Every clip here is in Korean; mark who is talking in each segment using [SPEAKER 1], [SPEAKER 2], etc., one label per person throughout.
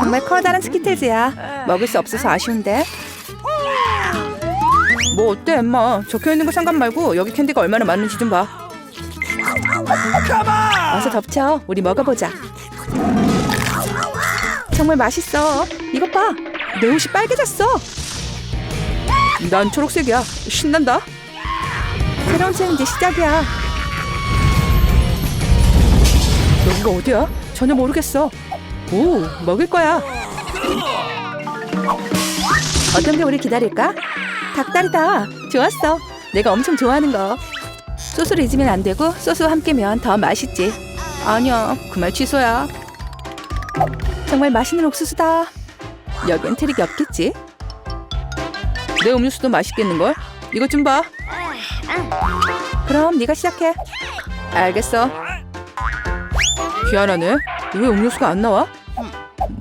[SPEAKER 1] 정말 커다란 스키틀즈야. 먹을 수 없어서 아쉬운데. 뭐 어때, 엠마? 적혀 있는 거 상관 말고 여기 캔디가 얼마나 많은지 좀 봐. 어서 덮쳐. 우리 먹어보자. 정말 맛있어. 이것 봐. 내 옷이 빨개졌어. 난 초록색이야. 신난다. 새로운 챌린지 시작이야. 여기가 어디야? 전혀 모르겠어. 오, 먹을 거야. 어떤 게 우리 기다릴까? 닭다리다. 좋았어. 내가 엄청 좋아하는 거. 소스를 잊으면 안 되고 소스와 함께면 더 맛있지. 아니야, 그 말 취소야. 정말 맛있는 옥수수다. 여긴 트릭이 없겠지? 내 음료수도 맛있겠는걸? 이것 좀 봐. 그럼 네가 시작해. 알겠어. 희한하네. 왜 음료수가 안 나와?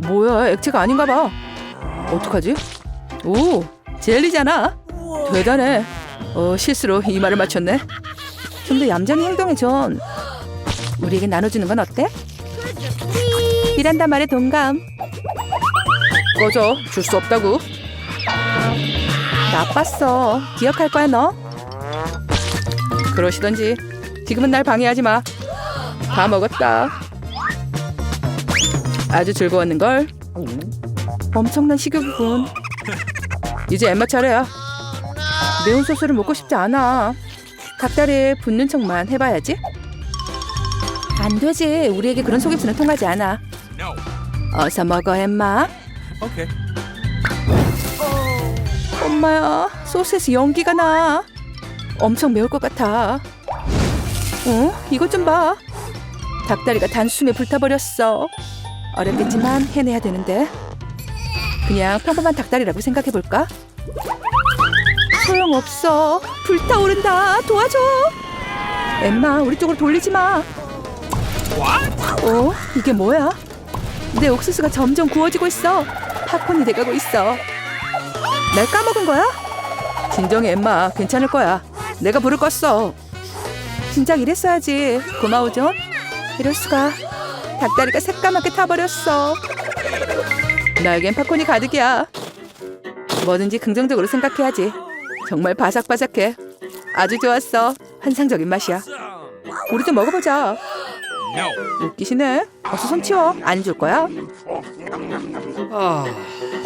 [SPEAKER 1] 뭐야, 액체가 아닌가 봐. 어떡하지? 오, 젤리잖아. 대단해. 어, 실수로 이 말을 맞췄네. 좀 더 얌전히 행동해, 존. 우리에게 나눠주는 건 어때? 미란다 말에 동감. 꺼져. 줄 수 없다고. 나빴어. 기억할 거야, 너. 그러시던지. 지금은 날 방해하지 마. 다 먹었다. 아주 즐거웠는 걸. 엄청난 식욕이군. 이제 엠마 차례야. 매운 소스를 먹고 싶지 않아. 닭다리에 붙는 척만 해봐야지. 안 되지. 우리에게 그런 속임수는 통하지 않아. 어서 먹어, 엠마.
[SPEAKER 2] Okay.
[SPEAKER 1] 엄마야, 소스에서 연기가 나. 엄청 매울 것 같아. 어? 이것 좀 봐. 닭다리가 단숨에 불타버렸어. 어렵겠지만 해내야 되는데. 그냥 평범한 닭다리라고 생각해볼까? 소용없어. 불타오른다. 도와줘. 엠마, 우리 쪽으로 돌리지 마. 어? 이게 뭐야? 내 옥수수가 점점 구워지고 있어. 팝콘이 돼가고 있어. 날 까먹은 거야? 진정해 엠마 괜찮을 거야 내가 불을 껐어 진작 이랬어야지 고마워 존 이럴 수가 닭다리가 새까맣게 타버렸어 나에겐 팝콘이 가득이야 뭐든지 긍정적으로 생각해야지 정말 바삭바삭해 아주 좋았어 환상적인 맛이야 우리도 먹어보자. 웃기시네 어서 손 치워 안 줄 거야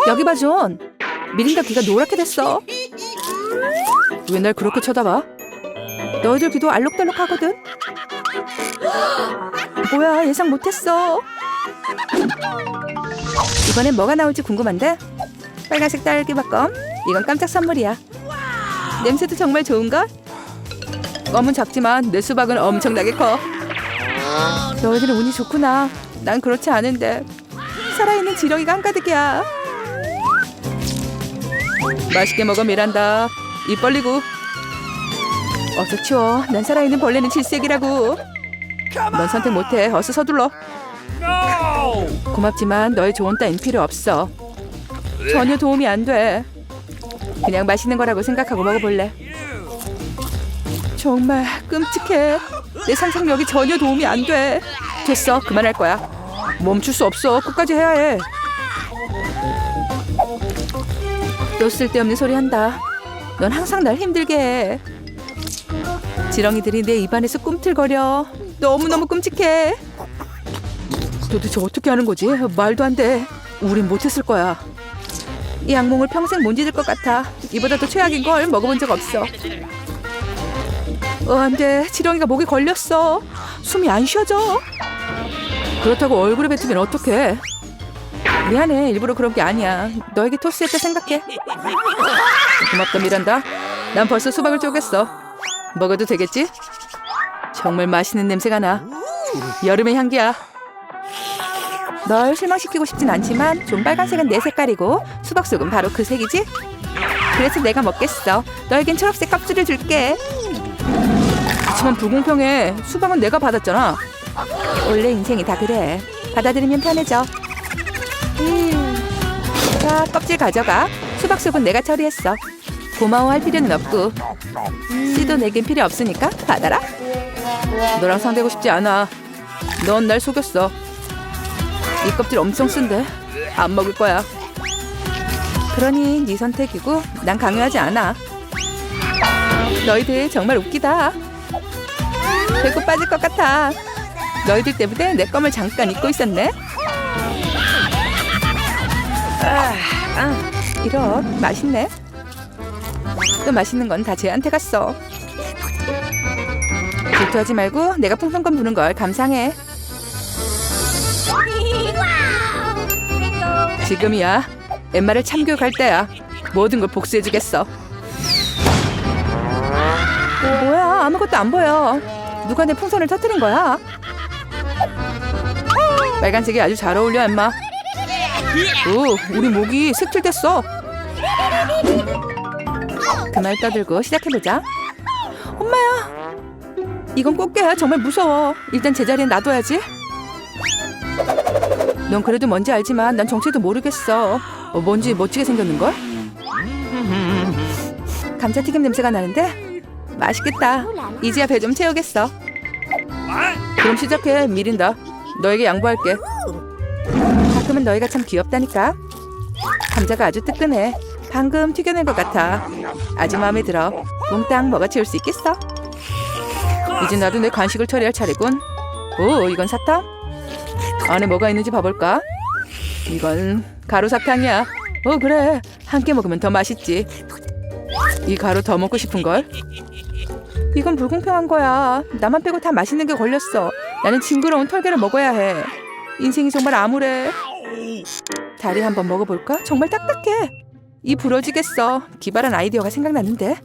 [SPEAKER 1] 여기 봐, 존. 미린다 귀가 노랗게 됐어. 왜 날 그렇게 쳐다봐? 너희들 귀도 알록달록하거든. 뭐야, 예상 못했어. 이번엔 뭐가 나올지 궁금한데? 빨간색 딸기밥껌. 이건 깜짝 선물이야. 냄새도 정말 좋은걸? 껌은 작지만 내 수박은 엄청나게 커. 너희들은 운이 좋구나. 난 그렇지 않은데. 살아있는 지렁이가 한가득이야. 맛있게 먹어 미란다. 입 벌리고. 어서 치워. 난 살아있는 벌레는 질색이라고. 넌 선택 못해. 어서 서둘러. 고맙지만 너의 조언 따윈 필요 없어. 전혀 도움이 안 돼. 그냥 맛있는 거라고 생각하고 먹어볼래. 정말 끔찍해. 내 상상력이 전혀 도움이 안 돼. 됐어. 그만할 거야. 멈출 수 없어. 끝까지 해야 해. 또 쓸데없는 소리 한다. 넌 항상 날 힘들게 해. 지렁이들이 내 입안에서 꿈틀거려. 너무너무 끔찍해. 도대체 어떻게 하는 거지? 말도 안 돼. 우린 못했을 거야. 이 악몽을 평생 못 잊을 것 같아. 이보다 더 최악인 걸 먹어본 적 없어. 어, 안 돼. 지렁이가 목에 걸렸어. 숨이 안 쉬어져. 그렇다고 얼굴에 뱉으면 어떡해. 미안해. 일부러 그런 게 아니야. 너에게 토스했다 생각해. 고맙다, 미란다. 난 벌써 수박을 쪼갰어. 먹어도 되겠지? 정말 맛있는 냄새가 나. 여름의 향기야. 널 실망시키고 싶진 않지만 좀 빨간색은 내 색깔이고 수박 속은 바로 그 색이지? 그래서 내가 먹겠어. 너에겐 초록색 껍질을 줄게. 그렇지만 불공평해. 수박은 내가 받았잖아. 원래 인생이 다 그래. 받아들이면 편해져. 음. 자, 껍질 가져가. 수박 속은 내가 처리했어. 고마워할 필요는 없고. 씨도 내겐 필요 없으니까 받아라. 너랑 상대하고 싶지 않아. 넌 날 속였어. 이 껍질 엄청 쓴데 안 먹을 거야. 그러니 네 선택이고 난 강요하지 않아. 너희들 정말 웃기다. 배고 빠질 것 같아. 너희들 때문에 내 껌을 잠깐 잊고 있었네. 아, 아, 이런 맛있네. 또 맛있는 건 다 쟤한테 갔어. 질투하지 말고 내가 풍선껌 부는 걸 감상해. 지금이야. 엠마를 참교육할 때야. 모든 걸 복수해주겠어. 뭐야? 아무것도 안 보여. 누가 내 풍선을 터뜨린 거야? 빨간색이 아주 잘 어울려, 엠마. 오, 우리 목이 색칠됐어. 그말 떠들고 시작해보자. 엄마야. 이건 꽃게야. 정말 무서워. 일단 제자리에 놔둬야지. 넌 그래도 뭔지 알지만 난 정체도 모르겠어. 어, 뭔지 멋지게 생겼는걸? 감자튀김 냄새가 나는데? 맛있겠다. 이제야 배 좀 채우겠어. 그럼 시작해. 미린다. 너에게 양보할게. 가끔은 너희가 참 귀엽다니까. 감자가 아주 뜨끈해. 방금 튀겨낸 것 같아. 아주 마음에 들어. 몽땅 먹어치울 수 있겠어? 이제 나도 내 간식을 처리할 차례군. 오, 이건 사탕? 안에 뭐가 있는지 봐볼까? 이건 가루 사탕이야. 오, 그래. 함께 먹으면 더 맛있지. 이 가루 더 먹고 싶은걸? 이건 불공평한 거야. 나만 빼고 다 맛있는 게 걸렸어. 나는 징그러운 털개를 먹어야 해. 인생이 정말 암울해. 다리 한번 먹어볼까? 정말 딱딱해. 이 부러지겠어. 기발한 아이디어가 생각났는데.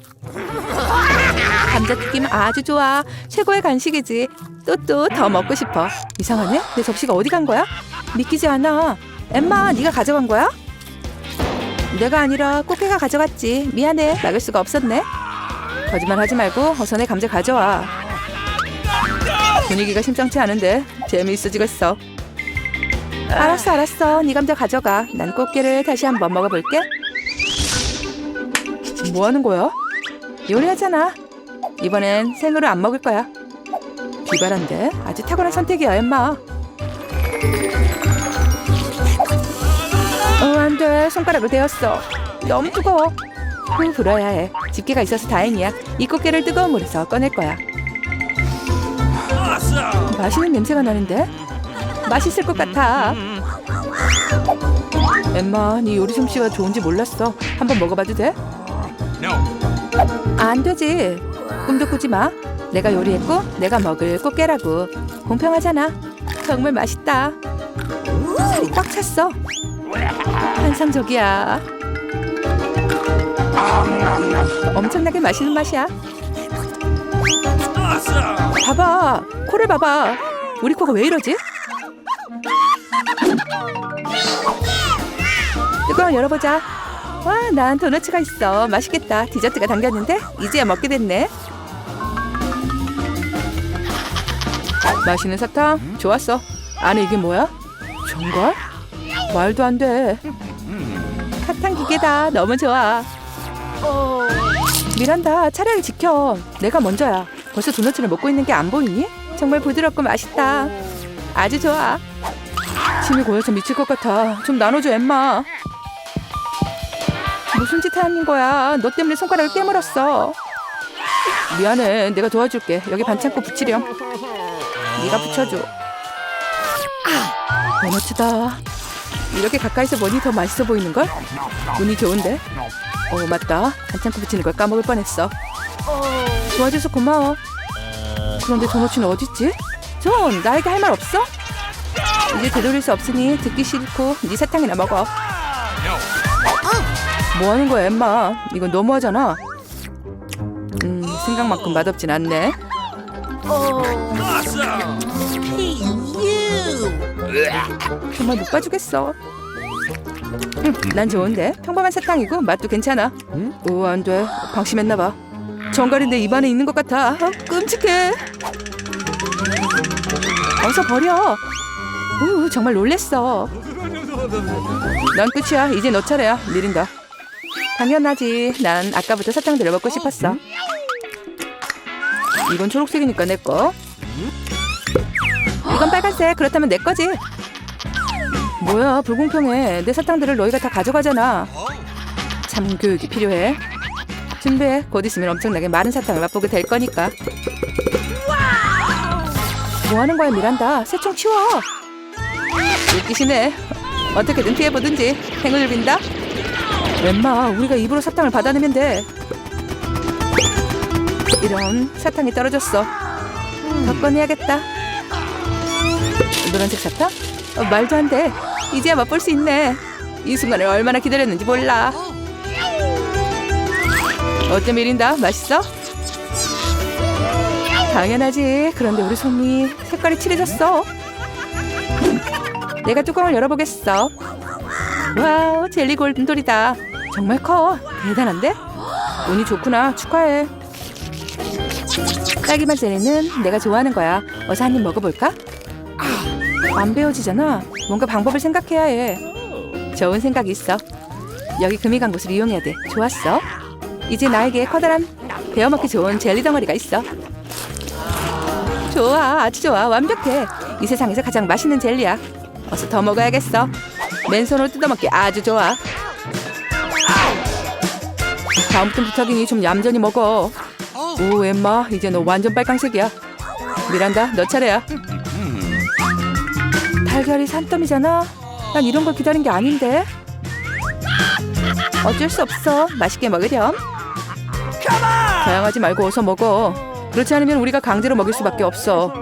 [SPEAKER 1] 감자튀김 아주 좋아. 최고의 간식이지. 또 또 더 먹고 싶어. 이상하네. 내 접시가 어디 간 거야? 믿기지 않아. 엠마, 네가 가져간 거야? 내가 아니라 꽃게가 가져갔지. 미안해. 막을 수가 없었네. 거짓말 하지 말고 어서 내 감자 가져와. 분위기가 심상치 않은데 재미있어지겠어. 알았어, 알았어. 네 감자 가져가. 난 꽃게를 다시 한번 먹어볼게. 뭐 하는 거야? 요리하잖아. 이번엔 생으로 안 먹을 거야. 비발한데 아주 탁월한 선택이야, 엠마. 어, 안 돼. 손가락을 대었어. 너무 뜨거워. 후, 불어야 해. 집게가 있어서 다행이야. 이 꽃게를 뜨거운 물에서 꺼낼 거야. 맛있는 냄새가 나는데? 맛있을 것 같아. 엠마, 네 요리 솜씨가 좋은지 몰랐어. 한번 먹어봐도 돼? 안 되지. 꿈도 꾸지 마. 내가 요리했고 내가 먹을 꽃게라고. 공평하잖아. 정말 맛있다. 살이 꽉 찼어. 환상적이야. 엄청나게 맛있는 맛이야. 봐봐. 코를 봐봐. 우리 코가 왜 이러지? 뚜껑을 열어보자. 와, 난 도너츠가 있어. 맛있겠다. 디저트가 담겼는데 이제야 먹게 됐네. 맛있는 사탕? 좋았어. 안에 이게 뭐야? 정갈? 말도 안 돼. 사탕 기계다. 너무 좋아. 미란다, 차라리 지켜. 내가 먼저야. 벌써 도너츠를 먹고 있는 게 안 보이니? 정말 부드럽고 맛있다. 아주 좋아. 침이 고여서 미칠 것 같아. 좀 나눠줘, 엠마. 무슨 짓 하는 거야? 너 때문에 손가락을 깨물었어. 미안해. 내가 도와줄게. 여기 반창고 붙이렴. 네가 붙여줘. 아, 도너츠다. 이렇게 가까이서 보니 더 맛있어 보이는 걸? 운이 좋은데? 어, 맞다. 반창고 붙이는 걸 까먹을 뻔했어. 도와줘서 고마워. 그런데 도너츠는 어딨지? 존, 나에게 할 말 없어? 이제 되돌릴 수 없으니 듣기 싫고 네 사탕이나 먹어. 뭐 하는 거야, 엠마? 이건 너무하잖아. 음, 생각만큼 맛없진 않네. 정말 못 봐주겠어. 음, 난 좋은데 평범한 사탕이고 맛도 괜찮아. 오, 안 돼. 방심했나 봐. 정갈이 내 입안에 있는 것 같아. 어, 끔찍해. 어서 버려. 오, 정말 놀랬어. 넌 끝이야. 이제 너 차례야. 미린다. 당연하지. 난 아까부터 사탕들을 먹고 싶었어. 이건 초록색이니까 내 거. 이건 빨간색. 그렇다면 내 거지. 뭐야 불공평해. 내 사탕들을 너희가 다 가져가잖아. 참 교육이 필요해. 준비해. 곧 있으면 엄청나게 많은 사탕을 맛보게 될 거니까. 뭐 하는 거야 미란다. 새총 치워. 웃기시네. 어떻게든 피해보든지 행운을 빈다. 웬마 우리가 입으로 사탕을 받아내면 돼. 이런 사탕이 떨어졌어. 더 꺼내야겠다. 노란색 사탕? 어, 말도 안 돼. 이제야 맛볼 수 있네. 이 순간을 얼마나 기다렸는지 몰라. 어때 미린다? 맛있어? 당연하지. 그런데 우리 솜이 색깔이 칠해졌어. 내가 뚜껑을 열어보겠어. 와우, 젤리 골든돌이다. 정말 커. 대단한데? 운이 좋구나. 축하해. 딸기맛 젤리는 내가 좋아하는 거야. 어서 한 입 먹어볼까? 안 베어지잖아. 뭔가 방법을 생각해야 해. 좋은 생각이 있어. 여기 금이 간 곳을 이용해야 돼. 좋았어. 이제 나에게 커다란 베어먹기 좋은 젤리 덩어리가 있어. 좋아, 아주 좋아. 완벽해. 이 세상에서 가장 맛있는 젤리야. 어서 더 먹어야겠어. 맨손으로 뜯어먹기 아주 좋아. 다음부터 부탁이니 좀 얌전히 먹어. 오, 엠마, 이제 너 완전 빨강색이야. 미란다, 너 차례야. 달걀이 산더미잖아. 난 이런 걸 기다린 게 아닌데. 어쩔 수 없어. 맛있게 먹으렴. 다양하지 말고 어서 먹어. 그렇지 않으면 우리가 강제로 먹일 수밖에 없어.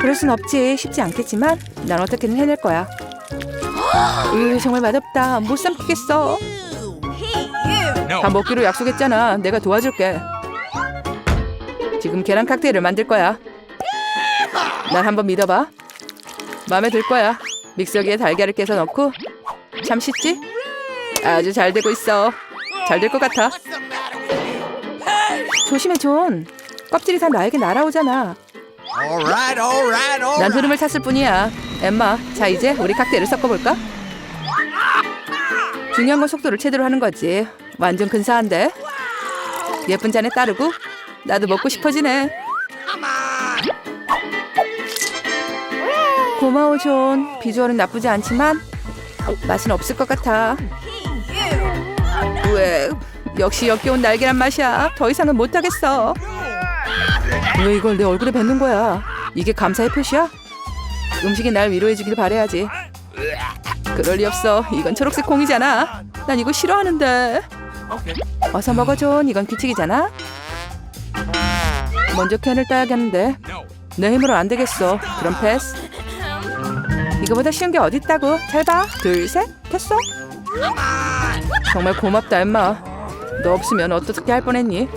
[SPEAKER 1] 그럴 순 없지. 쉽지 않겠지만 난 어떻게든 해낼 거야. 으, 정말 맛없다. 못 삼키겠어. 다 먹기로 약속했잖아. 내가 도와줄게. 지금 계란 칵테일을 만들 거야. 날 한번 믿어봐. 마음에 들 거야. 믹서기에 달걀을 깨서 넣고 참 쉽지? 아주 잘 되고 있어. 잘 될 것 같아. 조심해 존. 껍질이 다 나에게 날아오잖아. 난 흐름을 탔을 뿐이야. 엠마, 자 이제 우리 칵테일을 섞어볼까? 중요한 건 속도를 제대로 하는 거지. 완전 근사한데? 예쁜 잔에 따르고 나도 먹고 싶어지네. 고마워 존. 비주얼은 나쁘지 않지만 맛은 없을 것 같아. 왜? 역시 역겨운 날계란 맛이야. 더 이상은 못하겠어. 왜 이걸 내 얼굴에 뱉는 거야? 이게 감사의 표시야? 음식이 날 위로해주길 바래야지. 그럴 리 없어. 이건 초록색 콩이잖아. 난 이거 싫어하는데. 어서 먹어 존. 이건 규칙이잖아. 먼저 캔을 따야겠는데. 내 힘으로 안 되겠어. 그럼 패스. 이거보다 쉬운 게 어딨다고. 잘 봐. 둘, 셋. 됐어. 정말 고맙다, 엠마. 너 없으면 어떻게 할 뻔했니?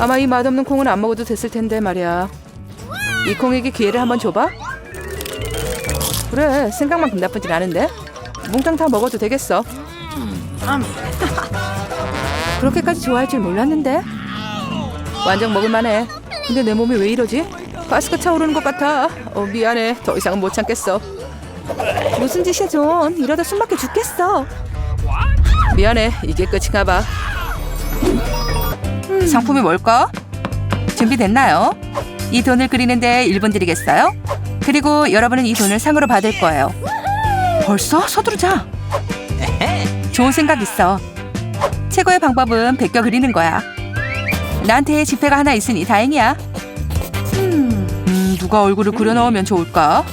[SPEAKER 1] 아마 이 맛없는 콩은 안 먹어도 됐을 텐데 말이야. 이 콩에게 기회를 한번 줘봐. 그래, 생각만큼 나쁘진 않은데. 몽땅 다 먹어도 되겠어. 그렇게까지 좋아할 줄 몰랐는데. 완전 먹을만해. 근데 내 몸이 왜 이러지? 가스가 차오르는 것 같아. 어, 미안해. 더 이상은 못 참겠어. 무슨 짓이야, 존? 이러다 숨막혀 죽겠어. 미안해. 이게 끝인가 봐. 음, 상품이 뭘까? 준비됐나요? 이 돈을 그리는데 1분 드리겠어요? 그리고 여러분은 이 돈을 상으로 받을 거예요. 벌써? 서두르자. 좋은 생각 있어. 최고의 방법은 베껴 그리는 거야. 나한테 지폐가 하나 있으니 다행이야. 음, 음, 누가 얼굴을 그려 넣으면 좋을까?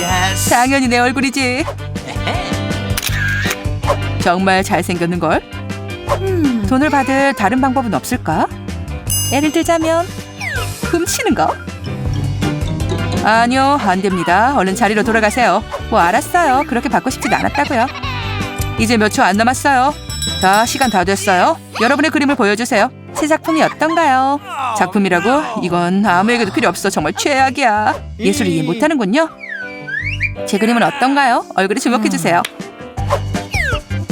[SPEAKER 3] Yes.
[SPEAKER 1] 당연히 내 얼굴이지. 정말 잘생겼는 걸. 음, 돈을 받을 다른 방법은 없을까? 예를 들자면 훔치는 거? 아니요, 안 됩니다. 얼른 자리로 돌아가세요. 뭐 알았어요. 그렇게 받고 싶진 않았다고요. 이제 몇 초 안 남았어요. 자, 시간 다 됐어요. 여러분의 그림을 보여주세요. 새 작품이 어떤가요? 작품이라고? 이건 아무에게도 필요 없어. 정말 최악이야. 예술을 이해 못하는군요. 제 그림은 어떤가요? 얼굴에 주목해 주세요.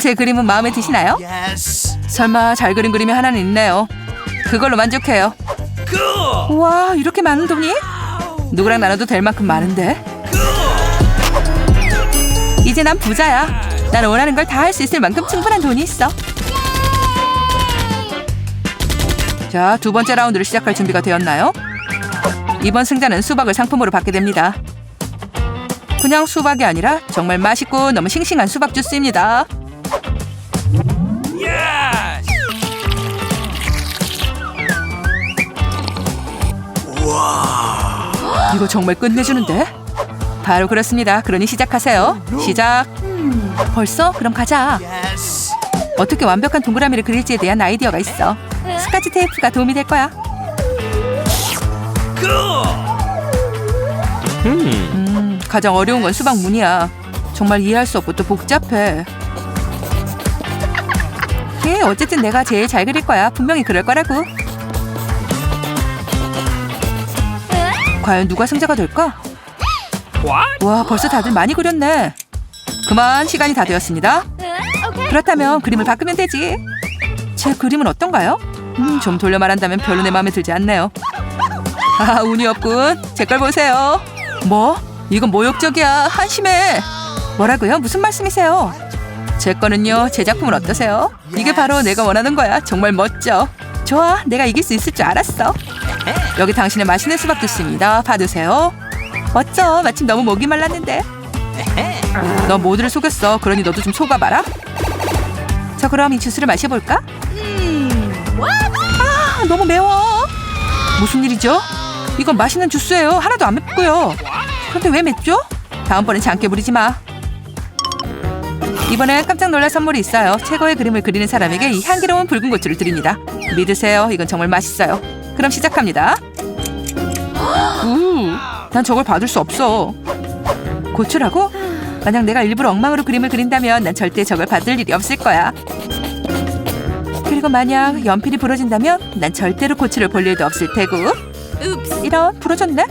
[SPEAKER 1] 제 그림은 마음에 드시나요? 설마 잘 그린 그림이 하나는 있네요. 그걸로 만족해요. 와 이렇게 많은 돈이? 누구랑 나눠도 될 만큼 많은데. 이제 난 부자야. 난 원하는 걸 다 할 수 있을 만큼 충분한 돈이 있어. 자, 두 번째 라운드를 시작할 준비가 되었나요? 이번 승자는 수박을 상품으로 받게 됩니다. 그냥 수박이 아니라 정말 맛있고 너무 싱싱한 수박 주스입니다. 이거 정말 끝내주는데? 바로 그렇습니다. 그러니 시작하세요. 시작. 벌써? 그럼 가자. 어떻게 완벽한 동그라미를 그릴지에 대한 아이디어가 있어. 스카치 테이프가 도움이 될 거야. 음, 가장 어려운 건 수박 무늬야. 정말 이해할 수 없고 또 복잡해. 예, 어쨌든 내가 제일 잘 그릴 거야. 분명히 그럴 거라고. 과연 누가 승자가 될까? 와, 벌써 다들 많이 그렸네. 그만 시간이 다 되었습니다. 그렇다면 그림을 바꾸면 되지. 제 그림은 어떤가요? 음, 좀 돌려 말한다면 별로 내 마음에 들지 않네요. 아, 운이 없군. 제 걸 보세요. 뭐? 이건 모욕적이야. 한심해. 뭐라고요? 무슨 말씀이세요? 제 거는요. 제 작품은 어떠세요? 이게 바로 내가 원하는 거야. 정말 멋져. 좋아. 내가 이길 수 있을 줄 알았어. 여기 당신의 맛있는 수박 주스입니다. 받으세요. 멋져. 마침 너무 목이 말랐는데. 너 모두를 속였어. 그러니 너도 좀 속아봐라. 자, 그럼 이 주스를 마셔볼까? 아, 너무 매워. 무슨 일이죠? 이건 맛있는 주스예요. 하나도 안 맵고요. 그런데 왜 맵죠? 다음번엔 장깨 부리지 마. 이번엔 깜짝 놀랄 선물이 있어요. 최고의 그림을 그리는 사람에게 이 향기로운 붉은 고추를 드립니다. 믿으세요. 이건 정말 맛있어요. 그럼 시작합니다. 우, 난 저걸 받을 수 없어. 고추라고? 만약 내가 일부러 엉망으로 그림을 그린다면 난 절대 저걸 받을 일이 없을 거야. 그리고 만약 연필이 부러진다면 난 절대로 고추를 볼 일도 없을 테고. 이런 부러졌네?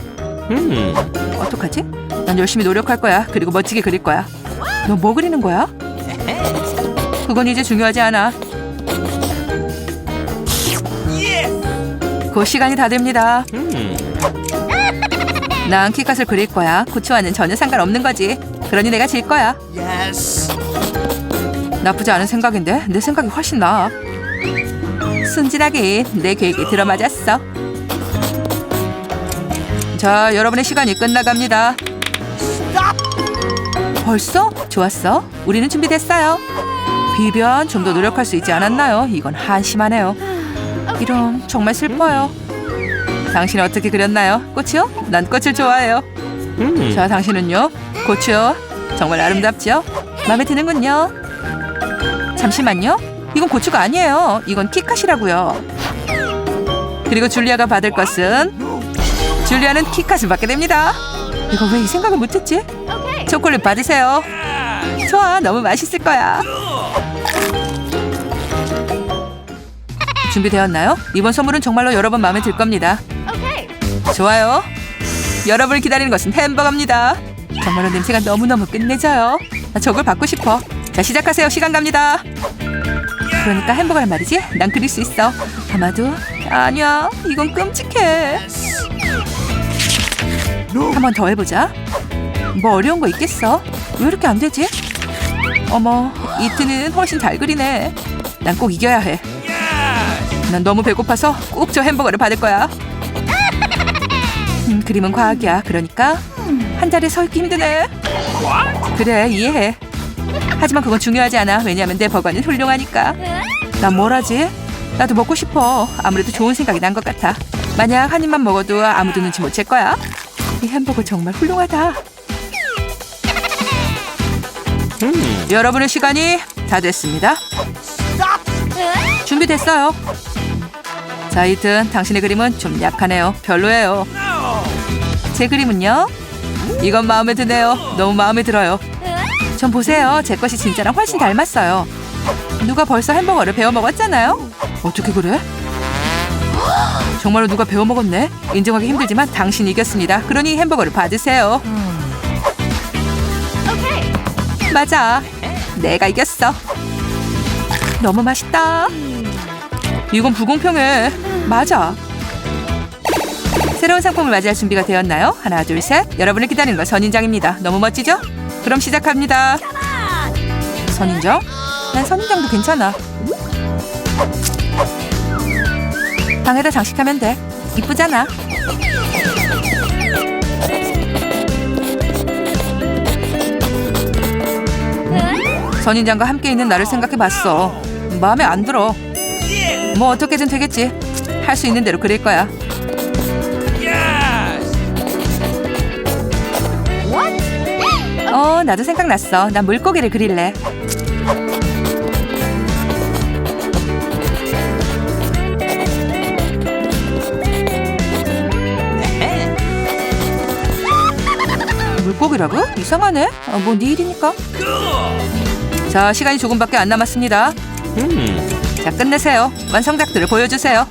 [SPEAKER 2] Hmm.
[SPEAKER 1] 어떡하지? 난 열심히 노력할 거야. 그리고 멋지게 그릴 거야. 너 뭐 그리는 거야? 그건 이제 중요하지 않아. 곧 시간이 다 됩니다.
[SPEAKER 2] Hmm.
[SPEAKER 1] 난 키컷을 그릴 거야. 고추와는 전혀 상관없는 거지. 그러니 내가 질 거야.
[SPEAKER 3] Yes.
[SPEAKER 1] 나쁘지 않은 생각인데 내 생각이 훨씬 나아. 순진하게 내 계획이 들어맞았어. 자, 여러분의 시간이 끝나갑니다. 벌써? 좋았어. 우리는 준비됐어요. 비변 좀 더 노력할 수 있지 않았나요? 이건 한심하네요. 이런 정말 슬퍼요. 당신 어떻게 그렸나요? 꽃이요? 난 꽃을 좋아해요.
[SPEAKER 2] Hmm.
[SPEAKER 1] 자, 당신은요? 고추요. 정말 아름답죠? 마음에 드는군요. 잠시만요. 이건 고추가 아니에요. 이건 키컷이라고요. 그리고 줄리아가 받을 것은 줄리아는 키컷을 받게 됩니다. 이거 왜 이 생각을 못했지? 초콜릿 받으세요. 좋아, 너무 맛있을 거야. 준비되었나요? 이번 선물은 정말로 여러분 마음에 들 겁니다. 좋아요. 여러분을 기다리는 것은 햄버거입니다. 정말로 냄새가 너무너무 끝내줘요. 나 저걸 받고 싶어. 자, 시작하세요. 시간 갑니다. 그러니까 햄버거란 말이지? 난 그릴 수 있어. 아마도 아니야. 이건 끔찍해. 한 번 더 해보자. 뭐 어려운 거 있겠어? 왜 이렇게 안 되지? 어머, 이트는 훨씬 잘 그리네. 난 꼭 이겨야 해. 난 너무 배고파서 꼭 저 햄버거를 받을 거야. 음, 그림은 과학이야. 그러니까 한 자리에 서 있기 힘드네. 그래, 이해해. 하지만 그건 중요하지 않아. 왜냐하면 내 버거는 훌륭하니까. 난 뭘 하지? 나도 먹고 싶어. 아무래도 좋은 생각이 난 것 같아. 만약 한 입만 먹어도 아무도 눈치 못 챌 거야. 이 햄버거 정말 훌륭하다. 여러분의 시간이 다 됐습니다. 준비됐어요. 자, 이튼 당신의 그림은 좀 약하네요. 별로예요. 제 그림은요? 이건 마음에 드네요. 너무 마음에 들어요. 전 보세요. 제 것이 진짜랑 훨씬 닮았어요. 누가 벌써 햄버거를 배워 먹었잖아요. 어떻게 그래? 정말로 누가 배워 먹었네. 인정하기 힘들지만 당신 이겼습니다. 그러니 햄버거를 받으세요. 맞아. 내가 이겼어. 너무 맛있다. 이건 불공평해. 맞아. 새로운 상품을 맞이할 준비가 되었나요? 하나, 둘, 셋. 여러분을 기다리는 거 선인장입니다. 너무 멋지죠? 그럼 시작합니다. 선인장? 난 선인장도 괜찮아. 방에다 장식하면 돼. 이쁘잖아. 선인장과 함께 있는 나를 생각해 봤어. 마음에 안 들어. 뭐 어떻게든 되겠지. 할 수 있는 대로 그릴 거야.
[SPEAKER 2] Yes.
[SPEAKER 1] 어, 나도 생각났어. 난 물고기를 그릴래. 물고기라고? 이상하네. 어, 뭐네 일이니까. 자, 시간이 조금밖에 안 남았습니다.
[SPEAKER 2] Hmm.
[SPEAKER 1] 자, 끝내세요. 완성작들을 보여주세요.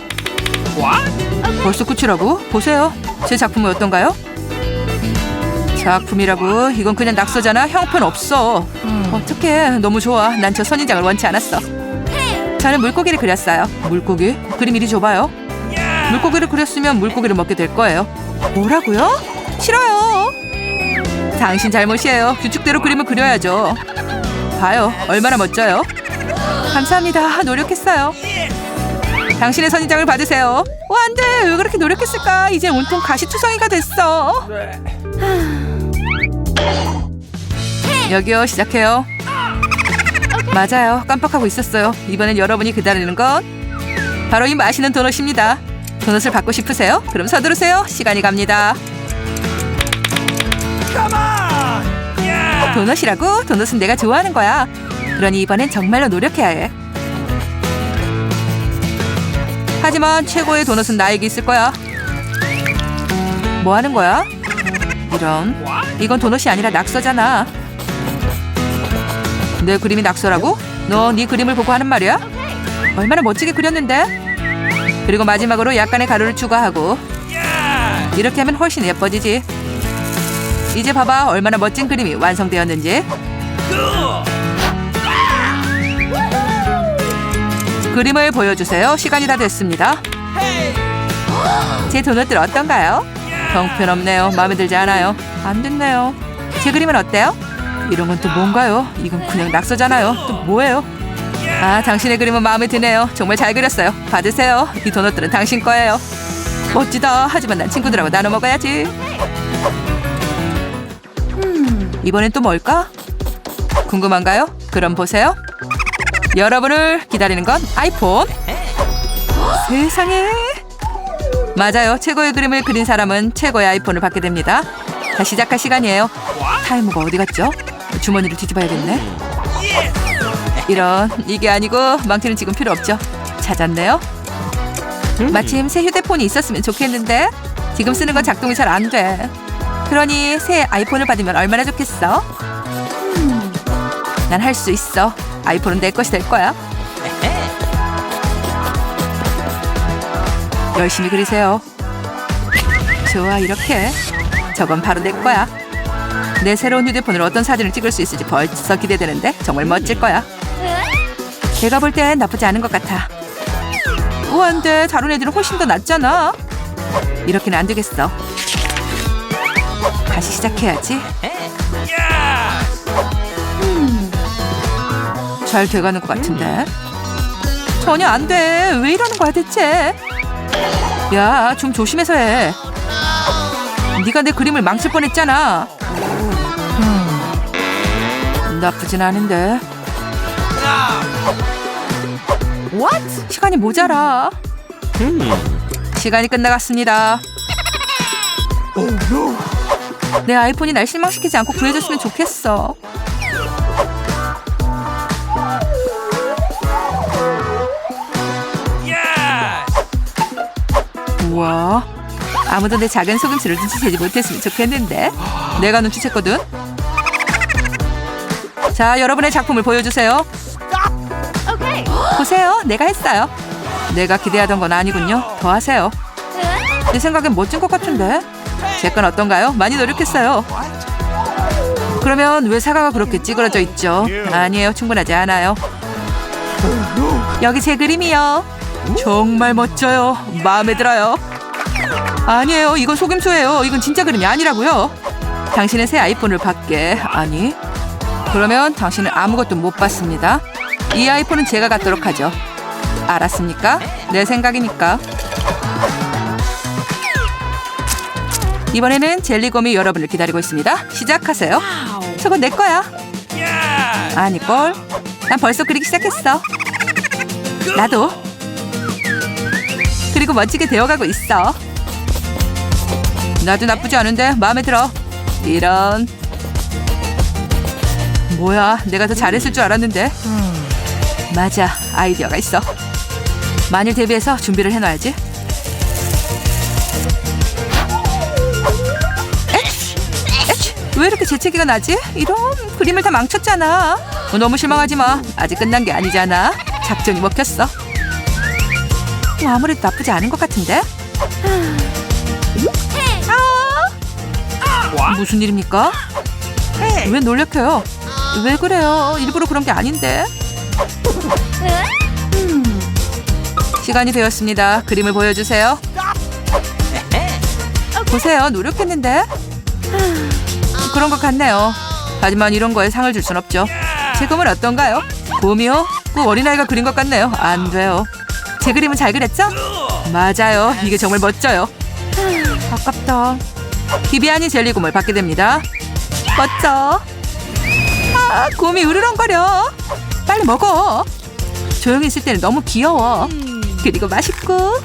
[SPEAKER 2] What?
[SPEAKER 1] 벌써 끝이라고? 보세요. 제 작품은 어떤가요? 작품이라고? 이건 그냥 낙서잖아. 형편 없어. 어떡해. 너무 좋아. 난 저 선인장을 원치 않았어. 저는 물고기를 그렸어요. 물고기? 그림 이리 줘봐요. 물고기를 그렸으면 물고기를 먹게 될 거예요. 뭐라고요? 싫어요. 당신 잘못이에요. 규칙대로 그림을 그려야죠. 봐요. 얼마나 멋져요. 감사합니다. 노력했어요. 당신의 선인장을 받으세요. 와, 안 돼. 왜 그렇게 노력했을까? 이제 온통 가시투성이가 됐어. 여기요, 시작해요. 맞아요. 깜빡하고 있었어요. 이번엔 여러분이 기다리는 건 바로 이 맛있는 도넛입니다. 도넛을 받고 싶으세요? 그럼 서두르세요. 시간이 갑니다.
[SPEAKER 2] Yeah.
[SPEAKER 1] 도넛이라고? 도넛은 내가 좋아하는 거야. 그러니 이번엔 정말로 노력해야 해. 하지만 최고의 도넛은 나에게 있을 거야. 뭐 하는 거야? 이런. 이건 도넛이 아니라 낙서잖아. 내 그림이 낙서라고? 너 네 그림을 보고 하는 말이야? 얼마나 멋지게 그렸는데? 그리고 마지막으로 약간의 가루를 추가하고. 이렇게 하면 훨씬 예뻐지지. 이제 봐봐 얼마나 멋진 그림이 완성되었는지. 그림을 보여주세요. 시간이 다 됐습니다. 제 도넛들 어떤가요? 형편없네요. 마음에 들지 않아요. 안 됐네요. 제 그림은 어때요? 이런 건 또 뭔가요? 이건 그냥 낙서잖아요. 또 뭐예요? 아, 당신의 그림은 마음에 드네요. 정말 잘 그렸어요. 받으세요. 이 도넛들은 당신 거예요. 멋지다. 하지만 난 친구들하고 나눠 먹어야지. 음, 이번엔 또 뭘까? 궁금한가요? 그럼 보세요. 여러분을 기다리는 건 아이폰. 세상에. 맞아요. 최고의 그림을 그린 사람은 최고의 아이폰을 받게 됩니다. 자, 시작할 시간이에요. 타이머가 어디 갔죠? 주머니를 뒤집어야겠네. 이런 이게 아니고 망치는 지금 필요 없죠. 찾았네요. 마침 새 휴대폰이 있었으면 좋겠는데 지금 쓰는 건 작동이 잘 안 돼. 그러니 새 아이폰을 받으면 얼마나 좋겠어? 난 할 수 있어. 아이폰은 내 것이 될 거야. 열심히 그리세요. 좋아, 이렇게. 저건 바로 내 거야. 내 새로운 휴대폰으로 어떤 사진을 찍을 수 있을지 벌써 기대되는데 정말 멋질 거야. 제가 볼 땐 나쁘지 않은 것 같아. 우한데 다른 애들은 훨씬 더 낫잖아. 이렇게는 안 되겠어. 다시 시작해야지. 잘 돼가는 것 같은데. 전혀 안 돼. 왜 이러는 거야 대체? 야, 좀 조심해서 해. 네가 내 그림을 망칠 뻔했잖아. 음, 나쁘진 않은데. What? 시간이 모자라. 시간이 끝나갔습니다. 내 아이폰이 날 실망시키지 않고 구해줬으면 좋겠어. 우와. 아무도 내 작은 속임수를 눈치채지 못했으면 좋겠는데. 내가 눈치챘거든. 자, 여러분의 작품을 보여주세요. 보세요. 내가 했어요. 내가 기대하던 건 아니군요. 더 하세요. 내 생각엔 멋진 것 같은데. 제 건 어떤가요? 많이 노력했어요. 그러면 왜 사과가 그렇게 찌그러져 있죠? 아니에요. 충분하지 않아요. 여기 제 그림이요. 정말 멋져요. 마음에 들어요. 아니에요. 이건 속임수예요. 이건 진짜 그림이 아니라고요. 당신은 새 아이폰을 받게. 아니. 그러면 당신은 아무것도 못 받습니다. 이 아이폰은 제가 갖도록 하죠. 알았습니까? 내 생각이니까. 이번에는 젤리곰이 여러분을 기다리고 있습니다. 시작하세요. 저건 내 거야. 아니걸. 난 벌써 그리기 시작했어. 나도. 그리고 멋지게 되어가고 있어. 나도 나쁘지 않은데 마음에 들어. 이런. 뭐야, 내가 더 잘했을 줄 알았는데. 맞아, 아이디어가 있어. 만일 대비해서 준비를 해놔야지. 에치, 에치, 왜 이렇게 재채기가 나지? 이런 그림을 다 망쳤잖아. 어, 너무 실망하지 마. 아직 끝난 게 아니잖아. 작전이 먹혔어. 뭐 아무래도 나쁘지 않은 것 같은데. 아! 무슨 일입니까? 왜 놀래켜요? 왜 그래요? 일부러 그런 게 아닌데. 음. 시간이 되었습니다. 그림을 보여주세요. 보세요. 노력했는데. 그런 것 같네요. 하지만 이런 거에 상을 줄 순 없죠. 제 그림은 어떤가요? 곰이요? 꼭 어린아이가 그린 것 같네요. 안 돼요. 제 그림은 잘 그렸죠? 맞아요. 이게 정말 멋져요. 아깝다. 비비안이 젤리곰을 받게 됩니다. 멋져. 아, 곰이 으르렁거려. 빨리 먹어. 조용히 있을 때는 너무 귀여워. 그리고 맛있고.